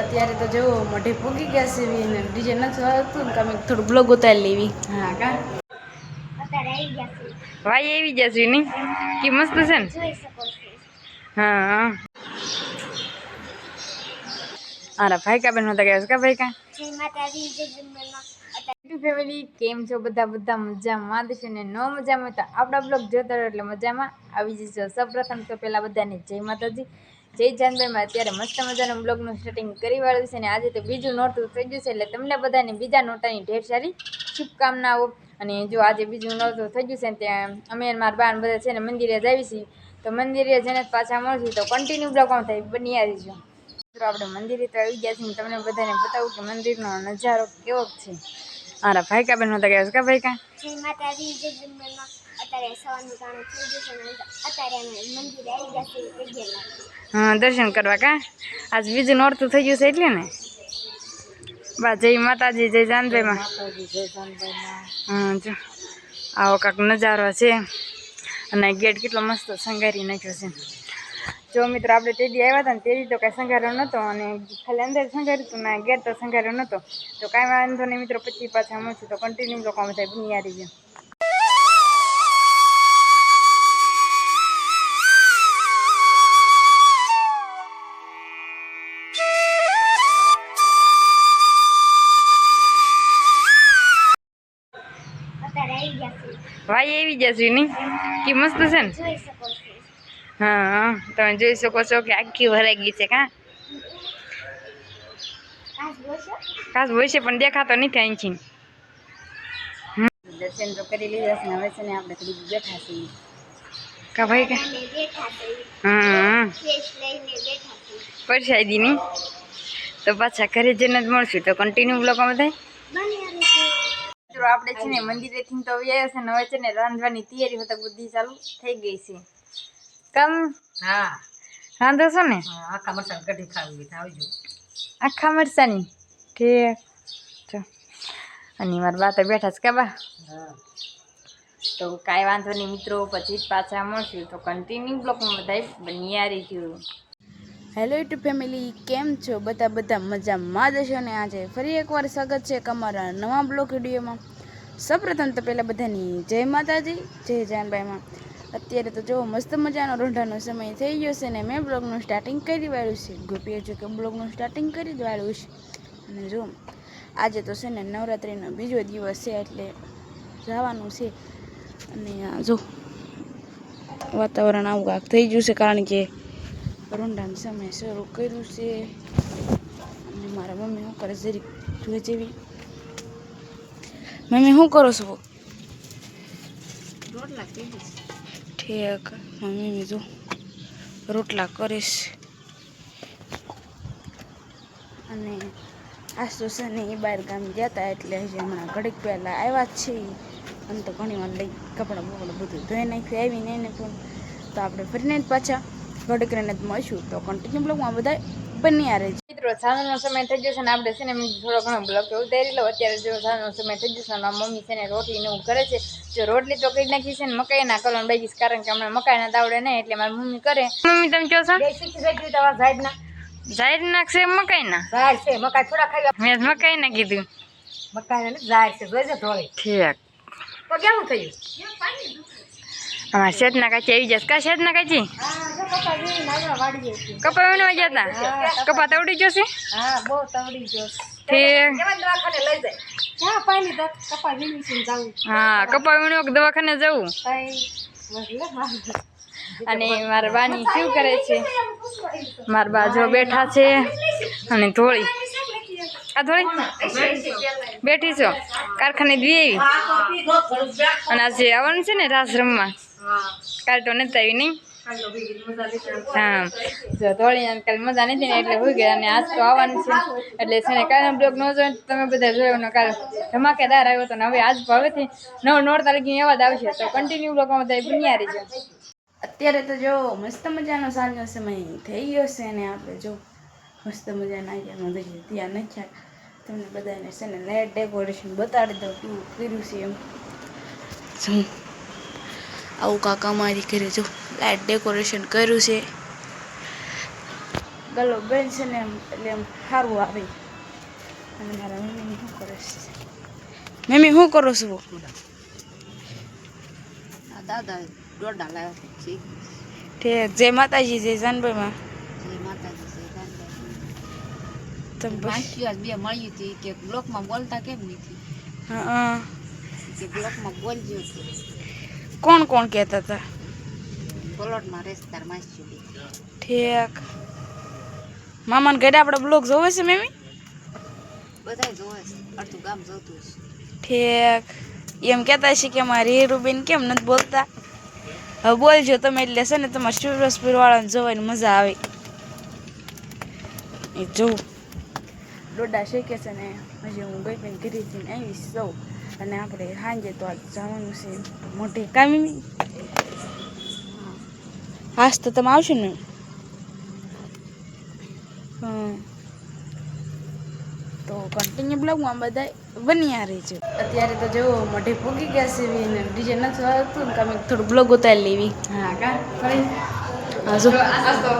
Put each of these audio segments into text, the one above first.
અત્યારે તો જો મોઢે ફૂગી ગયા છે એવી ને ડીજે નથી આવતું ને કામે થોડું બ્લોગ ઉતારી લેવી. હા કા? અત્યારે આવી ગયા છે. ભાઈ એવી જશે નહીં? કે મસ્ત છે ને? જોઈ શકો છો. હા. અરે ભાઈ કા બેન હતા ગયા કા ભાઈ કા? ફેમિલી કેમ છો બધા? બધા મજામાં દેશો ને? ન મજામાં તો આપણા બ્લોગ જોતા એટલે મજામાં આવી જશો સૌપ્રથમ તો પહેલાં બધાને જય માતાજી. જય જાનભાઈમાં અત્યારે મસ્ત મજાનું બ્લોગનું સ્ટાર્ટિંગ કરી વાળું છે અને આજે તો બીજું નોરતું થઈ ગયું છે એટલે તમને બધાને બીજા નોટાની ઢેર સારી શુભકામનાઓ. અને જો આજે બીજું નોરતું થઈ ગયું છે ત્યાં અમે મારા બાન બધા છે ને મંદિરે જ આવી છીએ. તો મંદિરે જઈને પાછા મળશું. તો કન્ટિન્યુ બ્લોગમાં થાય. બની આવી છું મિત્રો, આપણે મંદિરે તો આવી ગયા છીએ તમને બધાને બતાવું કે મંદિરનો નજારો કેવો છે. મારા ભાઈકા બેન હતા ગયા? છે કા ભાઈ કા? જય માતાજી, જય જગન્નાથ ગયું ગયા હા, દર્શન કરવા કા? આજ બીજું નોરતું થઈ ગયું છે એટલે ને? બા, જય માતાજી, જય જાનભાઈમાં. હા, જો. આવો કાંક નજારો છે. અને ગેટ કેટલો મસ્ત શણગારી નાખ્યો છે. જો મિત્રો, આપણે તેડી આવ્યા હતા ને તેડી તો કાંઈ સંઘાર્યો નહોતો અને ખાલી અંદર સંઘાર્યું હતું ને ગેટ તો સંઘાર્યો નહોતો. તો કાંઈ વાંધો નહીં મિત્રો, પછી પાછા હું છું તો કન્ટિન્યુ લોકો અમે થાય બુનિયારી છે ભાઈ એવી જશે નહીં કે મસ્ત છે ને? હા તમે જોઈ શકો છો કે આખી ભરાઈ ગઈ છે કા? કાચ હોય છે પણ દેખાતો નથી અહીંથી. દર્શન તો કરી લીધા છે હવે છે ને આપણે થોડી બેઠા છીએ. કા ભાઈ કા? હા. પરસાદી નહીં તો પાછા ઘરે જઈને જ મળશું. તો કન્ટિન્યુ બ્લોગમાં બધા આવી મિત્રો આપણે છે ને મંદિરેથી તો આવ્યા છે ને હવે છે ને રાંધવાની તૈયારી હોતા બધી ચાલુ થઈ ગઈ છે. કામ હા. રાંધો છો ને આખા મરચાં કઢી ખાવી આવજો. આખા મરસાની ઠીક. ચો. અને મારા બા તો બેઠા છે કે બા? તો કાંઈ વાંધો નહીં મિત્રો પછી જ પાછા મળશું. તો કન્ટિન્યુ બ્લોકમાં બધા બન્યા રહીશું હેલો યુટ્યુબ ફેમિલી કેમ છો? બધા બધા મજામાં જ હશો આજે ફરી એકવાર સ્વાગત છે અમારા નવા બ્લોગ વિડીયોમાં. સૌપ્રથમ તો પહેલાં બધાની જય માતાજી, જય જાનભાઈમાં અત્યારે તો જો મસ્ત મજાનો રોંઢાનો સમય થઈ ગયો છે ને મેં બ્લોગનું સ્ટાર્ટિંગ કરી વાળ્યું છે. ગોપીએ જો કે બ્લોગનું સ્ટાર્ટિંગ કરી જ વાળ્યું છે. અને જો, આજે તો છે ને નવરાત્રિનો બીજો દિવસ છે એટલે જવાનું છે. અને જો, વાતાવરણ આવું કાંક થઈ ગયું છે કારણ કે રોંડાનો સમય શરૂ કર્યું છે. અને મારા મમ્મી શું કરે જરી જોઈ જેવી. મમ્મી શું કરો છો? ઠેક. મમ્મી બીજું રોટલા કરીશ. અને આજ તો છે ને એ બહાર ગામ ગયા હતા એટલે હજી હમણાં ઘડીક પહેલાં આવ્યા જ છે અને તો ઘણી વાર લઈ કપડાં બપડા બધું ધોઈ નાખ્યું આવીને એને પણ. તો આપણે ફરીને જ પાછા ઘડીક રહીને જ મળશું તો કન્ટિન્યુ બ્લોગમાં બધા બની આ રહે મિત્રો સાંજનો સમય થઈ જશે ને આપણે છે ને થોડો ઘણો બ્લોગ ઉતારી લો અત્યારે જો સાંજનો સમય થઈ જશે ને મમ્મી છે ને રોટલી ને એવું કરે છે. જો રોટલી તો કરી નાખી છે ને મકાઈ ના કરવાનું બાકી કારણ કે હમણાં મકાઈ ના દાવડે નહીં એટલે મારી મમ્મી કરે. મમ્મી તમે કહો છો? જાહેર નાખશે મકાઈ ના? ઝાડ છે મકાઈ થોડા ખાઈ મેં મકાઈ ના કીધું. મકાઈ ને ઝાડ છે જોઈજે ઠીક. તો કેવું થયું? અમારા શેતના કાચી આવી જશે કા શેતના કાચી હા જો કપા વીણવા ગયા હતા કપા તવડી ગયો છે? હા, કપા વીણો કે દવાખાને જવું? અને મારા બાની શું કરે છે? મારા બા જો બેઠા છે. અને ધોળી. આ ધોળી? બેઠી છો? કારખાને દી અને આજે આવવાનું છે ને રાસ રમવા? કાલ તો નથી આવી નહીં? હા. જો ધોળી કાલે મજા નથી ને એટલે હોઈ ગયા અને આજ તો આવવાનું છે. એટલે છે ને કાલનો બ્લોગ ન જોયો તમે બધા જોયો ને કાલ ધમાકેદાર આવ્યો હતો ને હવે આજ હવેથી નવ નોળ તારીખની અવાજ આવશે. તો કન્ટિન્યુ બ્લોગમાં બધા બન્યા જાય અત્યારે તો જો મસ્ત મજાનો સાંજનો સમય થઈ ગયો છે અને આપણે જો મસ્ત મજાના આઈડિયામાં દઈએ ત્યાં નથી તમને બધાને છે ને લાઇટ ડેકોરેશન બતાડી દઉં કેવું કર્યું છે એમ. જો. આવું કાકા મારી ઘરે જો લાઇટ ડેકોરેશન કર્યું છે. ગલો બેન છે ને એમ એટલે એમ સારું આવે. અને મારા મમ્મી શું કરે છે? મમ્મી શું કરો છો? આ દાદા દોડા લાવ્યા છે ઠીક જય માતાજી જય જાનભાઈમાં. જય માતાજી જય ગાંધી તમે પાંચી બે મળ્યું હતી કે બ્લોકમાં બોલતા કેમ નથી? હા કે બ્લોકમાં બોલજો કોણ કોણ કહેતા હતા? બોલોટમાં રેસ્તાર માસી ઠીક. મામાને ઘરે આપણે બ્લોગ જોવે છે મેમી? બધાય જોવે છે. અડધું ગામ જોતું છે. ઠીક. એમ કહેતા છે કે મારી હીરુબેન કેમ નથી બોલતા? હવે બોલજો તમે એટલે છે ને તમારે સુરસ પીરવાળાને જોવાની મજા આવે. એ જોઉં. ડોડા શેકે છે ને હજી હું ગઈ પણ ઘરેથી ને આવીશ સૌ અને આપણે સાંજે તો આજ જવાનું છે મોટી કામી હાસ તો તમે આવશો ને તો કન્ટિન્યુ બ્લોગમાં બધા બન્યા રહેજો. અત્યારે તો જો મોઢે પૂગી ગયા છે ને ડીજે નથી આવતું ને કામે થોડું બ્લોગ ઉતારી લેવી. હા કા? હા જો. આજ તો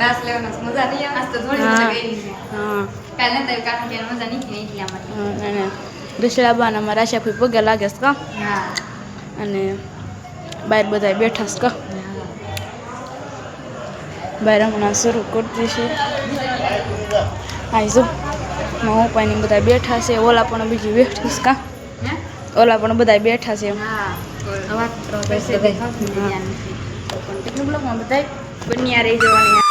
રાસ લેવાનો મજા નહીં આજ તો થોડી. મજા ગઈ હા. કાલે તો કાકા મજા નહીં એટલા માટે. દશરાબાના અમારા આશાભાઈ પગે લાગે છે કા? હા. અને બહાર બધા બેઠા છે કા? બહાર હમણાં શરૂ કરતી છે. હા જો હું પાણી બધા બેઠા છે. ઓલા પણ બીજી બેઠી છે કા? ઓલા પણ બધા બેઠા છે બધા બન્યા રહી જવાની.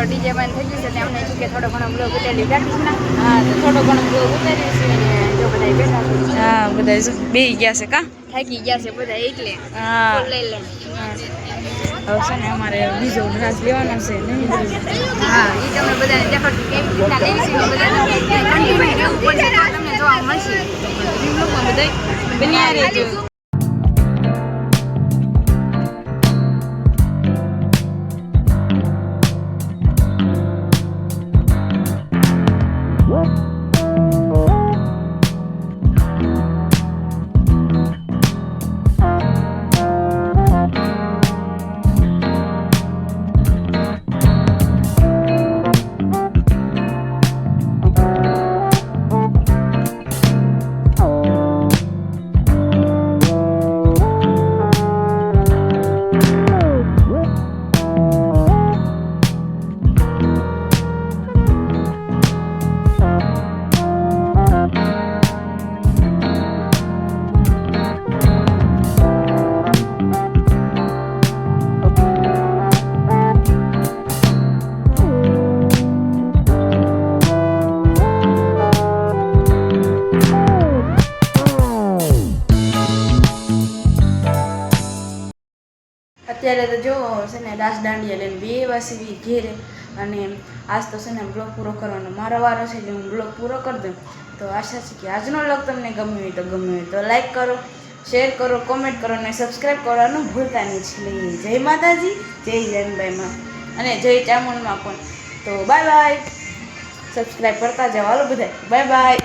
મિત્રો ડીજે બંધ થઈ ગયું છે એમને અમને કે થોડો ઘણો બ્લોગ ઉતારી હા તો થોડો ઘણો બ્લોગ ઉતારી છે જો બધા બેઠા છે. હા બધા બે ગયા છે કા? થાકી ગયા છે બધા એટલે હા. લઈ લે. હવે છે ને અમારે બીજો ગ્લાસ લેવાનો છે હા એ તમને બધાને રીતના છે તમને જોવા મળશે. બધા બન્યા રહેજો. અત્યારે તો જો છે ને દાસ દાંડિયા લઈને બે વાસી ઘેરે અને આજ તો છે ને બ્લોગ પૂરો કરવાનો મારો વારો છે એટલે હું બ્લોગ પૂરો કરી દઉં. તો આશા છે કે આજનો બ્લોગ તમને ગમ્યો હોય તો ગમ્યો હોય તો લાઈક કરો શેર કરો કોમેન્ટ કરો અને સબસ્ક્રાઈબ કરવાનું ભૂલતા નહીં એટલે જય માતાજી, જય જૈનભાઈમાં અને જય ચામુંડમાં પણ. તો બાય બાય સબસ્ક્રાઈબ કરતા જાઓ હાલો બધા બાય બાય